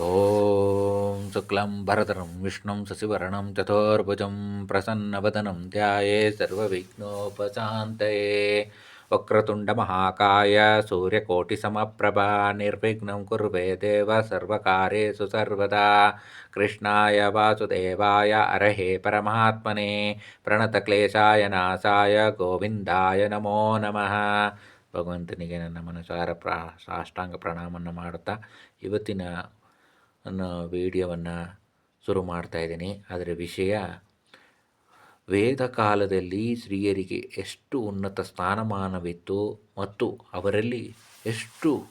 ॐ शुक्लं भरतरं विष्णुं शशिवर्णं चतुर्भुजं प्रसन्नवदनं ध्याये सर्वविघ्नोपशान्तये वक्रतुण्डमहाकाय सूर्यकोटिसमप्रभा निर्विघ्नं कुर्वे देव सर्वकार्येषु सर्वदा कृष्णाय वासुदेवाय अरहे परमात्मने ಪ್ರಣತಕ್ಲೇಶಾಯ ನಾಶಾಯ ಗೋವಿಂದಾಯ ನಮೋ ನಮಃ ಭಗವಂತನಿಗೆ ನನ್ನ ಮನಸಾರ ಪ್ರಾ ಸಾಷ್ಟಾಂಗ ಪ್ರಣಾಮವನ್ನು ಮಾಡುತ್ತಾ ಇವತ್ತಿನ ನನ್ನ ವಿಡಿಯೋವನ್ನು ಶುರು ಮಾಡ್ತಾ ಇದ್ದೀನಿ. ಅದರ ವಿಷಯ, ವೇದ ಕಾಲದಲ್ಲಿ ಸ್ತ್ರೀಯರಿಗೆ ಎಷ್ಟು ಉನ್ನತ ಸ್ಥಾನಮಾನವಿತ್ತು ಮತ್ತು ಅವರಲ್ಲಿ ಎಷ್ಟು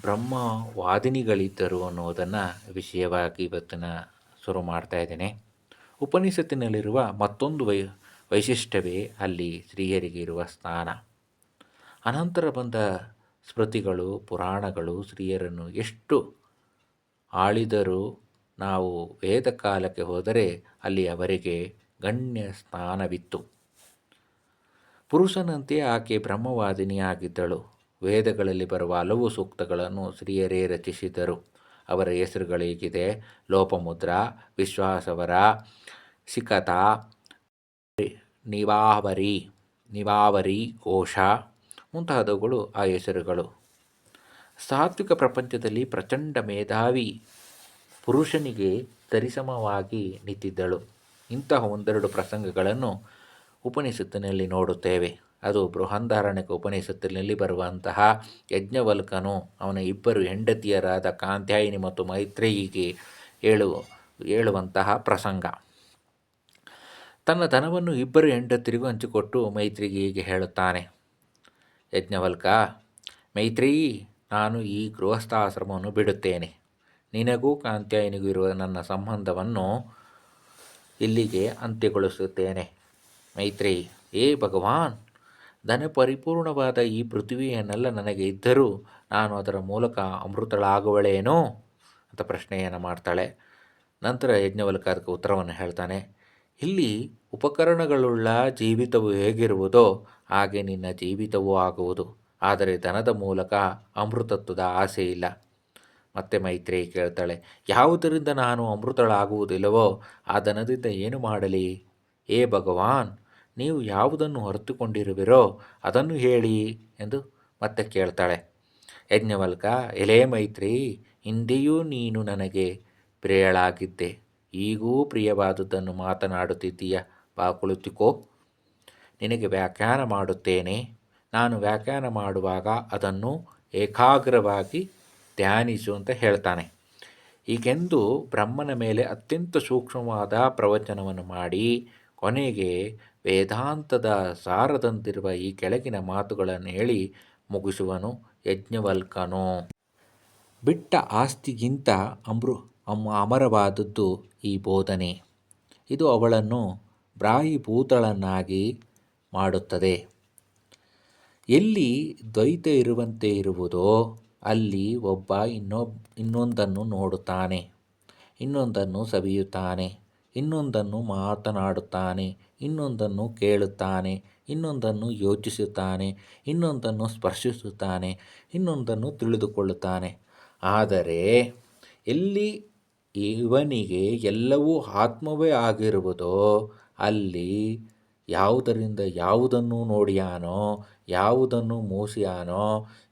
ಬ್ರಹ್ಮವಾದಿನಿಗಳಿದ್ದರು ಅನ್ನೋದನ್ನು ವಿಷಯವಾಗಿ ಇವತ್ತಿನ ಶುರು ಮಾಡ್ತಾ ಇದ್ದೇನೆ. ಉಪನಿಷತ್ತಿನಲ್ಲಿರುವ ಮತ್ತೊಂದು ವೈ, ವೈಶಿಷ್ಟ್ಯವೇ ಅಲ್ಲಿ ಸ್ತ್ರೀಯರಿಗೆ ಇರುವ ಸ್ಥಾನ. ಅನಂತರ ಬಂದ ಸ್ಮೃತಿಗಳು, ಪುರಾಣಗಳು ಸ್ತ್ರೀಯರನ್ನು ಎಷ್ಟು ಆಳಿದರೂ ನಾವು ವೇದ ಕಾಲಕ್ಕೆ ಹೋದರೆ ಅಲ್ಲಿ ಅವರಿಗೆ ಗಣ್ಯ ಸ್ಥಾನವಿತ್ತು ಪುರುಷನಂತೆ ಆಕೆ ಬ್ರಹ್ಮವಾದಿನಿಯಾಗಿದ್ದಳು. ವೇದಗಳಲ್ಲಿ ಬರುವ ಹಲವು ಸೂಕ್ತಗಳನ್ನು ಸ್ತ್ರೀಯರೇ ರಚಿಸಿದರು. ಅವರ ಹೆಸರುಗಳೇಗಿದೆ ಲೋಪಮುದ್ರ, ವಿಶ್ವಾಸವರ, ಸಿಕತ, ನಿವಾವರಿ ನಿವಾವರಿ, ಘೋಷ ಮುಂತಾದವುಗಳು ಆ ಹೆಸರುಗಳು. ಸಾತ್ವಿಕ ಪ್ರಪಂಚದಲ್ಲಿ ಪ್ರಚಂಡ ಮೇಧಾವಿ ಪುರುಷನಿಗೆ ಸರಿಸಮವಾಗಿ ನಿಂತಿದ್ದಳು. ಇಂತಹ ಒಂದೆರಡು ಪ್ರಸಂಗಗಳನ್ನು ಉಪನಿಷತ್ತಿನಲ್ಲಿ ನೋಡುತ್ತೇವೆ. ಅದು ಬೃಹಂಧಾರಣಿಕ ಉಪನಿಷತ್ತಿನಲ್ಲಿ ಬರುವಂತಹ ಯಜ್ಞವಲ್ಕನು, ಅವನ ಇಬ್ಬರು ಹೆಂಡತಿಯರಾದ ಕಾಂತ್ಯಾಯಿನಿ ಮತ್ತು ಮೈತ್ರೇಯಿಗೆ ಹೇಳುವ ಹೇಳುವಂತಹ ಪ್ರಸಂಗ. ತನ್ನ ಧನವನ್ನು ಇಬ್ಬರು ಹೆಂಡತಿರಿಗೂ ಹಂಚಿಕೊಟ್ಟು ಮೈತ್ರಿಗೆ ಹೀಗೆ ಹೇಳುತ್ತಾನೆ. ಯಜ್ಞವಲ್ಕ, ಮೈತ್ರೇಯಿ ನಾನು ಈ ಗೃಹಸ್ಥಾಶ್ರಮವನ್ನು ಬಿಡುತ್ತೇನೆ. ನಿನಗೂ ಕಾಂತ್ಯಾಯನಿಗೂ ಇರುವ ನನ್ನ ಸಂಬಂಧವನ್ನು ಇಲ್ಲಿಗೆ ಅಂತ್ಯಗೊಳಿಸುತ್ತೇನೆ. ಮೈತ್ರಿ ಏ ಭಗವಾನ್! ಧನ ಪರಿಪೂರ್ಣವಾದ ಈ ಪೃಥ್ವಿಯನ್ನೆಲ್ಲ ನನಗೆ ಇದ್ದರೂ ನಾನು ಅದರ ಮೂಲಕ ಅಮೃತಳಾಗುವಳೇನೋ? ಅಂತ ಪ್ರಶ್ನೆಯನ್ನು ಮಾಡ್ತಾಳೆ. ನಂತರ ಯಜ್ಞವಲ್ಕ ಅದಕ್ಕೆ ಉತ್ತರವನ್ನು ಹೇಳ್ತಾನೆ. ಇಲ್ಲಿ ಉಪಕರಣಗಳುಳ್ಳ ಜೀವಿತವು ಹೇಗಿರುವುದೋ ಹಾಗೆ ನಿನ್ನ ಜೀವಿತವೂ ಆಗುವುದು. ಆದರೆ ಧನದ ಮೂಲಕ ಅಮೃತತ್ವದ ಆಸೆ ಇಲ್ಲ. ಮತ್ತೆ ಮೈತ್ರಿ ಕೇಳ್ತಾಳೆ, ಯಾವುದರಿಂದ ನಾನು ಅಮೃತಳಾಗುವುದಿಲ್ಲವೋ, ಆ ಧನದಿಂದ ಏನು ಮಾಡಲಿ? ಏ ಭಗವಾನ್, ನೀವು ಯಾವುದನ್ನು ಹೊರತುಕೊಂಡಿರುವಿರೋ ಅದನ್ನು ಹೇಳಿ ಎಂದು ಮತ್ತೆ ಕೇಳ್ತಾಳೆ. ಯಜ್ಞವಲ್ಕ, ಎಲೆ ಮೈತ್ರಿ ಹಿಂದೆಯೂ ನೀನು ನನಗೆ ಪ್ರಿಯಳಾಗಿದ್ದೆ. ಈಗೂ ಪ್ರಿಯವಾದುದನ್ನು ಮಾತನಾಡುತ್ತಿದ್ದೀಯ? ಬಾ ಕುಳಿತುಕೋ ನಿನಗೆ ವ್ಯಾಖ್ಯಾನ ಮಾಡುತ್ತೇನೆ. ನಾನು ವ್ಯಾಖ್ಯಾನ ಮಾಡುವಾಗ ಅದನ್ನು ಏಕಾಗ್ರವಾಗಿ ಧ್ಯಾನಿಸು ಅಂತ ಹೇಳ್ತಾನೆ. ಈಗೆಂದು ಬ್ರಹ್ಮನ ಮೇಲೆ ಅತ್ಯಂತ ಸೂಕ್ಷ್ಮವಾದ ಪ್ರವಚನವನ್ನು ಮಾಡಿ ಕೊನೆಗೆ ವೇದಾಂತದ ಸಾರದಂತಿರುವ ಈ ಕೆಳಗಿನ ಮಾತುಗಳನ್ನು ಹೇಳಿ ಮುಗಿಸುವನು ಯಜ್ಞವಲ್ಕನು. ಬಿಟ್ಟ ಆಸ್ತಿಗಿಂತ ಅಮೃ, ಅಮ, ಅಮರವಾದದ್ದು ಈ ಬೋಧನೆ. ಇದು ಅವಳನ್ನು ಬ್ರಾಹಿಭೂತಳನ್ನಾಗಿ ಮಾಡುತ್ತದೆ. ಎಲ್ಲಿ ದ್ವೈತ ಇರುವಂತೆ ಇರುವುದೋ ಅಲ್ಲಿ ಒಬ್ಬ ಇನ್ನೊ, ಇನ್ನೊಂದನ್ನು ನೋಡುತ್ತಾನೆ. ಇನ್ನೊಂದನ್ನು ಸವಿಯುತ್ತಾನೆ. ಇನ್ನೊಂದನ್ನು ಮಾತನಾಡುತ್ತಾನೆ. ಇನ್ನೊಂದನ್ನು ಕೇಳುತ್ತಾನೆ. ಇನ್ನೊಂದನ್ನು ಯೋಚಿಸುತ್ತಾನೆ. ಇನ್ನೊಂದನ್ನು ಸ್ಪರ್ಶಿಸುತ್ತಾನೆ. ಇನ್ನೊಂದನ್ನು ತಿಳಿದುಕೊಳ್ಳುತ್ತಾನೆ. ಆದರೆ ಎಲ್ಲಿ ಇವನಿಗೆ ಎಲ್ಲವೂ ಆತ್ಮವೇ ಆಗಿರುವುದೋ ಅಲ್ಲಿ ಯಾವುದರಿಂದ ಯಾವುದನ್ನು ನೋಡಿಯಾನೋ, ಯಾವುದನ್ನು ಮೂಸಿಯಾನೋ,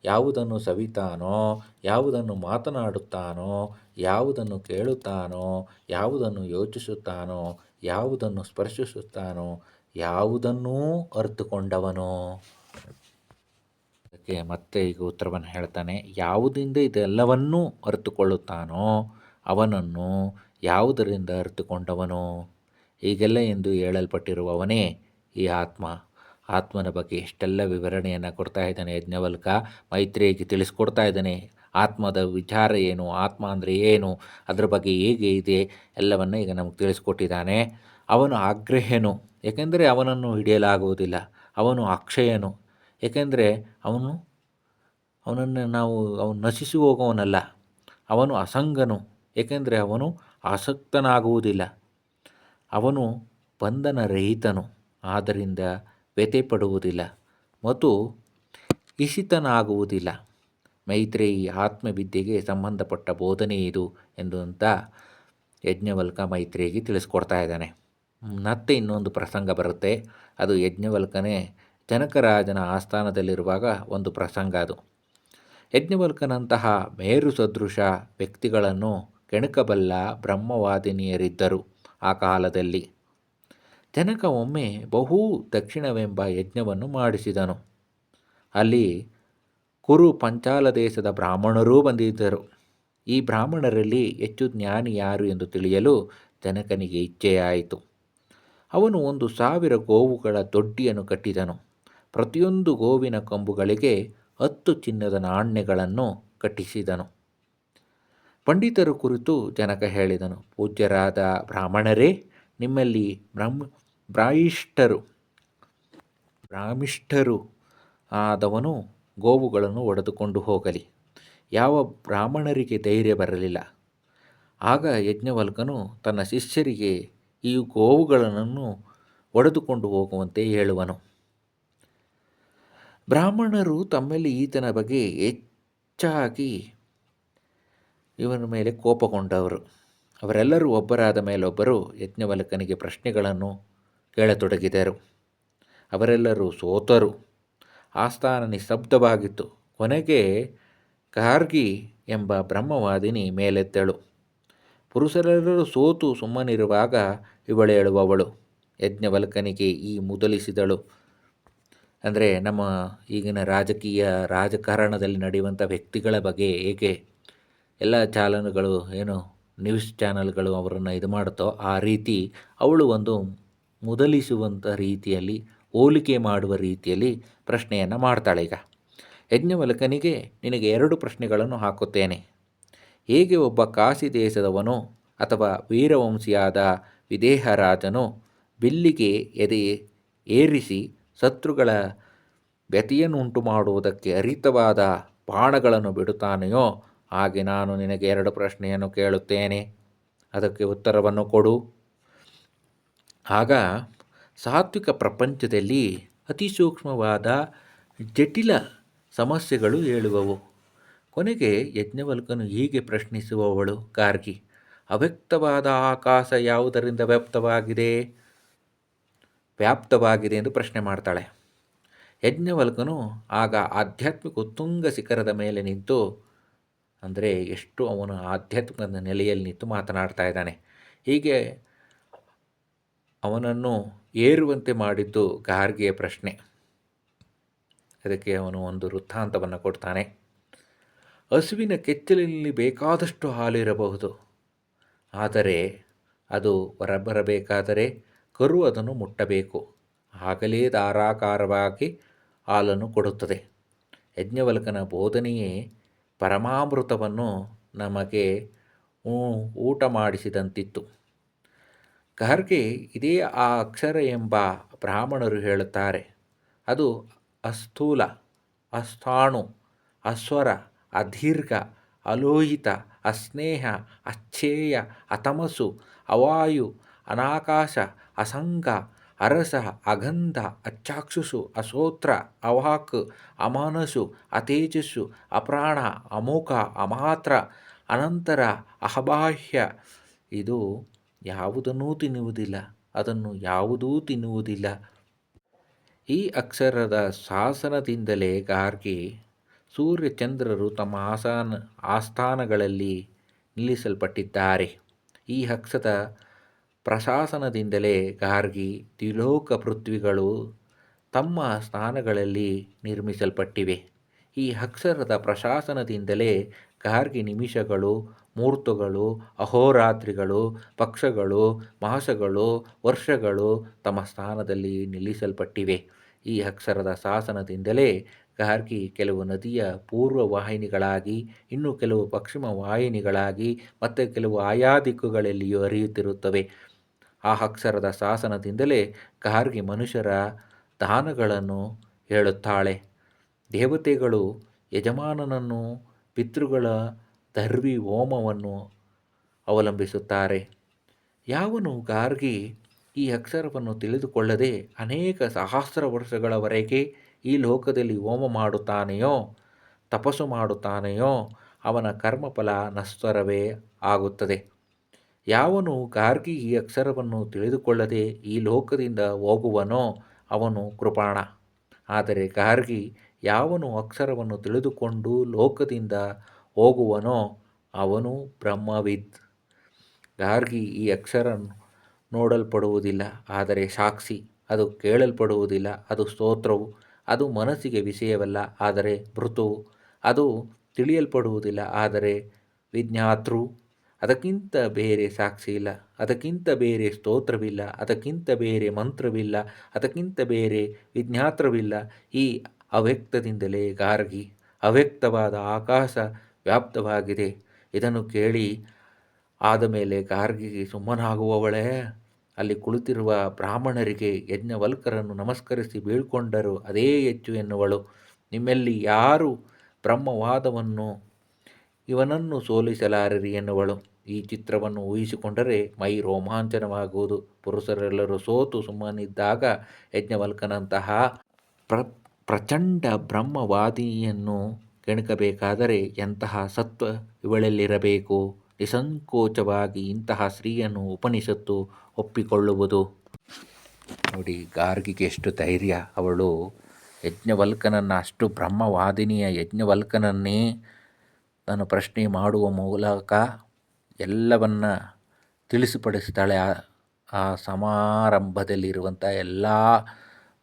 ಯಾವುದನ್ನು ಸವಿತಾನೋ, ಯಾವುದನ್ನು ಮಾತನಾಡುತ್ತಾನೋ, ಯಾವುದನ್ನು ಕೇಳುತ್ತಾನೋ, ಯಾವುದನ್ನು ಯೋಚಿಸುತ್ತಾನೋ, ಯಾವುದನ್ನು ಸ್ಪರ್ಶಿಸುತ್ತಾನೋ, ಯಾವುದನ್ನೂ ಅರ್ಥಕೊಂಡವನೋ ಅದಕ್ಕೆ ಮತ್ತೆ ಈಗ ಉತ್ತರವನ್ನು ಹೇಳ್ತಾನೆ, ಯಾವುದರಿಂದ ಇದೆಲ್ಲವನ್ನೂ ಅರ್ಥಕೊಳ್ಳುತ್ತಾನೋ ಅವನನ್ನು ಯಾವುದರಿಂದ ಅರ್ಥಕೊಂಡವನು ಹೀಗೆಲ್ಲ ಎಂದು ಹೇಳಲ್ಪಟ್ಟಿರುವವನೇ ಈ ಆತ್ಮ. ಆತ್ಮನ ಬಗ್ಗೆ ಇಷ್ಟೆಲ್ಲ ವಿವರಣೆಯನ್ನು ಕೊಡ್ತಾ ಇದ್ದಾನೆ ಯಜ್ಞವಲ್ಕ? ಮೈತ್ರಿಯಾಗಿ ತಿಳಿಸ್ಕೊಡ್ತಾ ಇದ್ದಾನೆ. ಆತ್ಮದ ವಿಚಾರ ಏನು? ಆತ್ಮ ಅಂದರೆ ಏನು? ಅದರ ಬಗ್ಗೆ ಹೇಗೆ ಇದೆ? ಎಲ್ಲವನ್ನು ಈಗ ನಮಗೆ ತಿಳಿಸ್ಕೊಟ್ಟಿದ್ದಾನೆ. ಅವನು ಆಗ್ರಹೇನು ಏಕೆಂದರೆ ಅವನನ್ನು ಹಿಡಿಯಲಾಗುವುದಿಲ್ಲ. ಅವನು ಅಕ್ಷಯನು. ಏಕೆಂದರೆ ಅವನು, ಅವನನ್ನು ನಾವು, ಅವನು ನಶಿಸಿ ಹೋಗುವವನಲ್ಲ. ಅವನು ಅಸಂಗನು. ಏಕೆಂದರೆ ಅವನು ಆಸಕ್ತನಾಗುವುದಿಲ್ಲ. ಅವನು ಬಂಧನರಹಿತನು ಆದ್ದರಿಂದ ವ್ಯಥೆಪಡುವುದಿಲ್ಲ ಮತ್ತು ಇಷಿತನಾಗುವುದಿಲ್ಲ ಮೈತ್ರೇಯಿ ಆತ್ಮವಿದ್ಯೆಗೆ ಸಂಬಂಧಪಟ್ಟ ಬೋಧನೆ ಇದು ಎಂದು ಅಂತ ಯಜ್ಞವಲ್ಕ ಮೈತ್ರೇಯಿಗೆ ತಿಳಿಸ್ಕೊಡ್ತಾ ಇದ್ದಾನೆ. ಮತ್ತೆ ಇನ್ನೊಂದು ಪ್ರಸಂಗ ಬರುತ್ತೆ. ಅದು ಯಜ್ಞವಲ್ಕನೇ ಜನಕರಾಜನ ಆಸ್ಥಾನದಲ್ಲಿರುವಾಗ ಒಂದು ಪ್ರಸಂಗ ಅದು. ಯಜ್ಞವಲ್ಕನಂತಹ ಮೇರು ಸದೃಶ ವ್ಯಕ್ತಿಗಳನ್ನು ಕೆಣಕಬಲ್ಲ ಬ್ರಹ್ಮವಾದಿನಿಯರಿದ್ದರು. ಆ ಕಾಲದಲ್ಲಿ. ಜನಕ ಒಮ್ಮೆ ಬಹು ದಕ್ಷಿಣವೆಂಬ ಯಜ್ಞವನ್ನು ಮಾಡಿಸಿದನು. ಅಲ್ಲಿ ಕುರು ಪಂಚಾಲ ದೇಶದ ಬ್ರಾಹ್ಮಣರೂ ಬಂದಿದ್ದರು. ಈ ಬ್ರಾಹ್ಮಣರಲ್ಲಿ ಹೆಚ್ಚು ಜ್ಞಾನಿ ಯಾರು ಎಂದು ತಿಳಿಯಲು ಜನಕನಿಗೆ ಇಚ್ಛೆಯಾಯಿತು. ಅವನು ಒಂದು ಸಾವಿರ ಗೋವುಗಳ ದೊಡ್ಡಿಯನ್ನು ಕಟ್ಟಿದನು. ಪ್ರತಿಯೊಂದು ಗೋವಿನ ಕೊಂಬುಗಳಿಗೆ ಹತ್ತು ಚಿನ್ನದ ನಾಣ್ಯಗಳನ್ನು ಕಟ್ಟಿಸಿದನು. ಪಂಡಿತರ ಕುರಿತು ಜನಕ ಹೇಳಿದನು, ಪೂಜ್ಯರಾದ ಬ್ರಾಹ್ಮಣರೇ, ನಿಮ್ಮಲ್ಲಿ ಬ್ರಾಹ್ಮ, ಬ್ರಾಯಿಷ್ಠರು, ಬ್ರಾಹ್ಮಿಷ್ಠರು ಆದವನು ಗೋವುಗಳನ್ನು ಒಡೆದುಕೊಂಡು ಹೋಗಲಿ. ಯಾವ ಬ್ರಾಹ್ಮಣರಿಗೆ ಧೈರ್ಯ ಬರಲಿಲ್ಲ. ಆಗ ಯಜ್ಞವಲ್ಕನು ತನ್ನ ಶಿಷ್ಯರಿಗೆ ಈ ಗೋವುಗಳನ್ನು ಒಡೆದುಕೊಂಡು ಹೋಗುವಂತೆ ಹೇಳುವನು. ಬ್ರಾಹ್ಮಣರು ತಮ್ಮಲ್ಲಿ ಈತನ ಬಗ್ಗೆ ಹೆಚ್ಚಾಗಿ ಇವನ ಮೇಲೆ ಕೋಪಗೊಂಡವರು ಅವರೆಲ್ಲರೂ ಒಬ್ಬರಾದ ಮೇಲೊಬ್ಬರು ಯಜ್ಞವಲ್ಕನಿಗೆ ಪ್ರಶ್ನೆಗಳನ್ನು ಕೇಳತೊಡಗಿದರು. ಅವರೆಲ್ಲರೂ ಸೋತರು. ಆಸ್ಥಾನ ನಿಸ್ತಬ್ಧವಾಗಿತ್ತು. ಕೊನೆಗೆ ಕಾರ್ಗಿ ಎಂಬ ಬ್ರಹ್ಮವಾದಿನಿ ಮೇಲೆದ್ದಳು ಪುರುಷರೆಲ್ಲರೂ ಸೋತು ಸುಮ್ಮನಿರುವಾಗ ಇವಳು ಹೇಳುವವಳು ಯಜ್ಞವಲ್ಕನಿಗೆ ಈ ಮುದಲಿಸಿದಳು. ಅಂದರೆ ನಮ್ಮ ಈಗಿನ ರಾಜಕೀಯ ರಾಜಕಾರಣದಲ್ಲಿ ನಡೆಯುವಂಥ ವ್ಯಕ್ತಿಗಳ ಬಗ್ಗೆ ಹೇಗೆ ಎಲ್ಲ ಚಾನಲ್ಗಳು ಏನು ನ್ಯೂಸ್ ಚಾನಲ್ಗಳು ಅವರನ್ನು ಇದು ಮಾಡುತ್ತೋ ಆ ರೀತಿ ಅವಳು ಒಂದು ಮೊದಲಿಸುವಂಥ ರೀತಿಯಲ್ಲಿ, ಹೋಲಿಕೆ ಮಾಡುವ ರೀತಿಯಲ್ಲಿ ಪ್ರಶ್ನೆಯನ್ನು ಮಾಡ್ತಾಳೆ ಈಗ. ಯಜ್ಞವಲ್ಕನಿಗೆ ನಿನಗೆ ಎರಡು ಪ್ರಶ್ನೆಗಳನ್ನು ಹಾಕುತ್ತೇನೆ. ಹೇಗೆ ಒಬ್ಬ ಕಾಶಿ ದೇಶದವನು ಅಥವಾ ವೀರವಂಶಿಯಾದ ವಿದೇಹರಾಜನು ಬಿಲ್ಲಿಗೆ ಎದೆ ಏರಿಸಿ ಶತ್ರುಗಳ ವ್ಯತಿಯನ್ನುಂಟು ಮಾಡುವುದಕ್ಕೆ ಅರಿತವಾದ ಬಾಣಗಳನ್ನು ಬಿಡುತ್ತಾನೆಯೋ ಹಾಗೆ ನಾನು ನಿನಗೆ ಎರಡು ಪ್ರಶ್ನೆಯನ್ನು ಕೇಳುತ್ತೇನೆ. ಅದಕ್ಕೆ ಉತ್ತರವನ್ನು ಕೊಡು. ಆಗ ಸಾತ್ವಿಕ ಪ್ರಪಂಚದಲ್ಲಿ ಅತಿ ಸೂಕ್ಷ್ಮವಾದ ಜಟಿಲ ಸಮಸ್ಯೆಗಳು ಹೇಳುವವು ಕೊನೆಗೆ ಯಜ್ಞವಲ್ಕನು ಹೀಗೆ ಪ್ರಶ್ನಿಸುವವಳು ಗಾರ್ಗಿ ಅವ್ಯಕ್ತವಾದ ಆಕಾಶ ಯಾವುದರಿಂದ ವ್ಯಾಪ್ತವಾಗಿದೆ? ವ್ಯಾಪ್ತವಾಗಿದೆ ಎಂದು ಪ್ರಶ್ನೆ ಮಾಡ್ತಾಳೆ. ಯಜ್ಞವಲ್ಕನು ಆಗ ಆಧ್ಯಾತ್ಮಿಕ ಉತ್ತುಂಗ ಶಿಖರದ ಮೇಲೆ ನಿಂತು ಅಂದರೆ ಎಷ್ಟು ಅವನು ಆಧ್ಯಾತ್ಮಿಕದ ನೆಲೆಯಲ್ಲಿ ನಿಂತು ಮಾತನಾಡ್ತಾ ಇದ್ದಾನೆ. ಹೀಗೆ ಅವನನ್ನು ಏರುವಂತೆ ಮಾಡಿದ್ದು ಗಾರ್ಗಿಯ ಪ್ರಶ್ನೆ. ಅದಕ್ಕೆ ಅವನು ಒಂದು ವೃತ್ತಾಂತವನ್ನು ಕೊಡ್ತಾನೆ. ಹಸುವಿನ ಕೆಚ್ಚಲಿನಲ್ಲಿ ಬೇಕಾದಷ್ಟು ಹಾಲಿರಬಹುದು. ಆದರೆ ಅದು ಹೊರಬರಬೇಕಾದರೆ ಕರು ಅದನ್ನು ಮುಟ್ಟಬೇಕು. ಆಗಲೇ ಧಾರಾಕಾರವಾಗಿ ಹಾಲನ್ನು ಕೊಡುತ್ತದೆ. ಯಜ್ಞವಲ್ಕನ ಬೋಧನೆಯೇ ಪರಮಾಮೃತವನ್ನು ನಮಗೆ ಊಟ ಮಾಡಿಸಿದಂತಿತ್ತು. ಖರ್ಗೆ ಇದೇ ಆ ಅಕ್ಷರ ಎಂಬ ಬ್ರಾಹ್ಮಣರು ಹೇಳುತ್ತಾರೆ. ಅದು ಅಸ್ಥೂಲ, ಅಸ್ಥಾಣು, ಅಸ್ವರ, ಅಧೀರ್ಘ, ಅಲೋಹಿತ, ಅಸ್ನೇಹ ಅಚ್ಛೇಯ ಅತಮಸು ಅವಾಯು, ಅನಾಕಾಶ, ಅಸಂಗ ಅರಸ, ಅಗಂಧ ಅಚ್ಚಾಕ್ಷುಸು ಅಸೋತ್ರ, ಅವಾಕ್, ಅಮಾನಸು, ಅತೇಜಸ್ಸು, ಅಪ್ರಾಣ, ಅಮೋಘ, ಅಮಾತ್ರ, ಅನಂತರ, ಅಹಬಾಹ್ಯ. ಇದು ಯಾವುದನ್ನೂ ತಿನ್ನುವುದಿಲ್ಲ, ಅದನ್ನು ಯಾವುದೂ ತಿನ್ನುವುದಿಲ್ಲ. ಈ ಅಕ್ಷರದ ಶಾಸನದಿಂದಲೇ ಗಾರ್ಗಿ ಸೂರ್ಯಚಂದ್ರರು ತಮ್ಮ ಆಸಾನ, ಆಸ್ಥಾನಗಳಲ್ಲಿ ನಿಲ್ಲಿಸಲ್ಪಟ್ಟಿದ್ದಾರೆ. ಈ ಅಕ್ಷದ ಪ್ರಶಾಸನದಿಂದಲೇ ಗಾರ್ಗಿ ತ್ರಿಲೋಕ ಪೃಥ್ವಿಗಳು ತಮ್ಮ ಸ್ಥಾನಗಳಲ್ಲಿ ನಿರ್ಮಿಸಲ್ಪಟ್ಟಿವೆ. ಈ ಅಕ್ಷರದ ಪ್ರಶಾಸನದಿಂದಲೇ ಗಾರ್ಗಿ ನಿಮಿಷಗಳು ಮೂರ್ತುಗಳು ಅಹೋರಾತ್ರಿಗಳು, ಪಕ್ಷಗಳು, ಮಾಸಗಳು, ವರ್ಷಗಳು ತಮ್ಮ ಸ್ಥಾನದಲ್ಲಿ ನಿಲ್ಲಿಸಲ್ಪಟ್ಟಿವೆ. ಈ ಅಕ್ಷರದ ಶಾಸನದಿಂದಲೇ ಗಾರ್ಗಿ ಕೆಲವು ನದಿಯ ಪೂರ್ವ ವಾಹಿನಿಗಳಾಗಿ ಇನ್ನು ಕೆಲವು ಪಶ್ಚಿಮ ವಾಹಿನಿಗಳಾಗಿ ಮತ್ತು ಕೆಲವು ಆಯಾ ದಿಕ್ಕುಗಳಲ್ಲಿಯೂ ಹರಿಯುತ್ತಿರುತ್ತವೆ. ಆ ಅಕ್ಷರದ ಶಾಸನದಿಂದಲೇ ಗಾರ್ಗಿ ಮನುಷ್ಯರ ದಾನಗಳನ್ನು ಹೇಳುತ್ತಾಳೆ. ದೇವತೆಗಳು ಯಜಮಾನನನ್ನು, ಪಿತೃಗಳ ಧರ್ವಿ ಹೋಮವನ್ನು ಅವಲಂಬಿಸುತ್ತಾರೆ. ಯಾವನು ಗಾರ್ಗಿ ಈ ಅಕ್ಷರವನ್ನು ತಿಳಿದುಕೊಳ್ಳದೆ ಅನೇಕ ಸಹಸ್ರ ವರ್ಷಗಳವರೆಗೆ ಈ ಲೋಕದಲ್ಲಿ ಹೋಮ ಮಾಡುತ್ತಾನೆಯೋ, ತಪಸ್ಸು ಮಾಡುತ್ತಾನೆಯೋ, ಅವನ ಕರ್ಮಫಲ ನಶ್ವರವೇ ಆಗುತ್ತದೆ. ಯಾವನು ಗಾರ್ಗಿ ಈ ಅಕ್ಷರವನ್ನು ತಿಳಿದುಕೊಳ್ಳದೆ ಈ ಲೋಕದಿಂದ ಹೋಗುವನೋ ಅವನು ಕೃಪಾಣ. ಆದರೆ ಗಾರ್ಗಿ ಯಾವನು ಅಕ್ಷರವನ್ನು ತಿಳಿದುಕೊಂಡು ಲೋಕದಿಂದ ಹೋಗುವನೋ ಅವನು ಬ್ರಹ್ಮವಿದ್. ಗಾರ್ಗಿ ಈ ಅಕ್ಷರ ನೋಡಲ್ಪಡುವುದಿಲ್ಲ, ಆದರೆ ಸಾಕ್ಷಿ ಅದು ಕೇಳಲ್ಪಡುವುದಿಲ್ಲ, ಅದು ಸ್ತೋತ್ರವು, ಅದು ಮನಸ್ಸಿಗೆ ವಿಷಯವಲ್ಲ, ಆದರೆ ಮೃತು ಅದು ತಿಳಿಯಲ್ಪಡುವುದಿಲ್ಲ, ಆದರೆ ವಿಜ್ಞಾತೃ ಅದಕ್ಕಿಂತ ಬೇರೆ ಸಾಕ್ಷಿ ಇಲ್ಲ, ಅದಕ್ಕಿಂತ ಬೇರೆ ಸ್ತೋತ್ರವಿಲ್ಲ, ಅದಕ್ಕಿಂತ ಬೇರೆ ಮಂತ್ರವಿಲ್ಲ, ಅದಕ್ಕಿಂತ ಬೇರೆ ವಿಜ್ಞಾತ್ರವಿಲ್ಲ. ಈ ಅವ್ಯಕ್ತದಿಂದಲೇ ಗಾರ್ಗಿ, ಅವ್ಯಕ್ತವಾದ ಆಕಾಶ ವ್ಯಾಪ್ತವಾಗಿದೆ. ಇದನ್ನು ಕೇಳಿ ಆದ ಮೇಲೆ ಗಾರ್ಗಿಗೆ ಸುಮ್ಮನಾಗುವವಳೇ? ಅಲ್ಲಿ ಕುಳಿತಿರುವ ಬ್ರಾಹ್ಮಣರಿಗೆ ಯಜ್ಞವಲ್ಕರನ್ನು ನಮಸ್ಕರಿಸಿ ಬೀಳ್ಕೊಂಡರು ಅದೇ ಹೆಚ್ಚು ಎನ್ನುವಳು. ನಿಮ್ಮಲ್ಲಿ ಯಾರು ಬ್ರಹ್ಮವಾದವನ್ನು ಇವನನ್ನು ಸೋಲಿಸಲಾರರಿ ಎನ್ನುವಳು. ಈ ಚಿತ್ರವನ್ನು ಊಹಿಸಿಕೊಂಡರೆ ಮೈ ರೋಮಾಂಚನವಾಗುವುದು. ಪುರುಷರೆಲ್ಲರೂ ಸೋತು ಸುಮ್ಮನಿದ್ದಾಗ ಯಜ್ಞವಲ್ಕನಂತಹ ಪ್ರ, ಪ್ರಚಂಡ ಬ್ರಹ್ಮವಾದಿಯನ್ನು ಕೆಣಕಬೇಕಾದರೆ ಎಂತಹ ಸತ್ವ ಇವಳಲ್ಲಿರಬೇಕು? ನಿಸಂಕೋಚವಾಗಿ ಇಂತಹ ಸ್ತ್ರೀಯನ್ನು ಉಪನಿಷತ್ತು ಒಪ್ಪಿಕೊಳ್ಳುವುದು. ನೋಡಿ, ಗಾರ್ಗಿಗೆ ಎಷ್ಟು ಧೈರ್ಯ. ಅವಳು ಯಜ್ಞವಲ್ಕನನ್ನು ಅಷ್ಟು ಬ್ರಹ್ಮವಾದಿನಿಯ ಯಜ್ಞವಲ್ಕನನ್ನೇ ನಾನು ಪ್ರಶ್ನೆ ಮಾಡುವ ಮೂಲಕ ಎಲ್ಲವನ್ನ ತಿಳಿಸಿಪಡಿಸ್ತಾಳೆ. ಆ ಆ ಸಮಾರಂಭದಲ್ಲಿರುವಂಥ ಎಲ್ಲ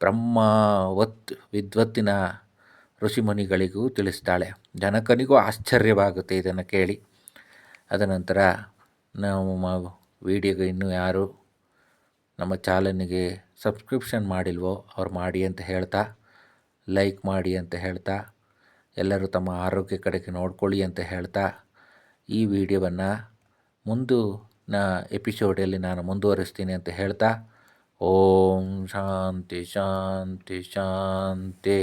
ಬ್ರಹ್ಮವತ್ ವಿದ್ವತ್ತಿನ ಋಷಿಮುನಿಗಳಿಗೂ ತಿಳಿಸ್ತಾಳೆ. ಜನಕನಿಗೂ ಆಶ್ಚರ್ಯವಾಗುತ್ತೆ ಇದನ್ನು ಕೇಳಿ. ಅದ ನಂತರ ನಾವು ಮ, ವಿಡಿಯೋಗೆ ಇನ್ನೂ ಯಾರು ನಮ್ಮ ಚಾನಲ್ಗೆ ಸಬ್ಸ್ಕ್ರಿಪ್ಷನ್ ಮಾಡಿಲ್ವೋ ಅವ್ರು ಮಾಡಿ ಅಂತ ಹೇಳ್ತಾ, ಲೈಕ್ ಮಾಡಿ ಅಂತ ಹೇಳ್ತಾ, ಎಲ್ಲರೂ ತಮ್ಮ ಆರೋಗ್ಯ ಕಡೆಗೆ ನೋಡ್ಕೊಳ್ಳಿ ಅಂತ ಹೇಳ್ತಾ ಈ ವಿಡಿಯೋವನ್ನು ಮುಂದಿನ ಎಪಿಸೋಡಲ್ಲಿ ನಾನು ಮುಂದುವರಿಸ್ತೀನಿ ಅಂತ ಹೇಳ್ತಾ ಓಂ ಶಾಂತಿ ಶಾಂತಿ ಶಾಂತಿ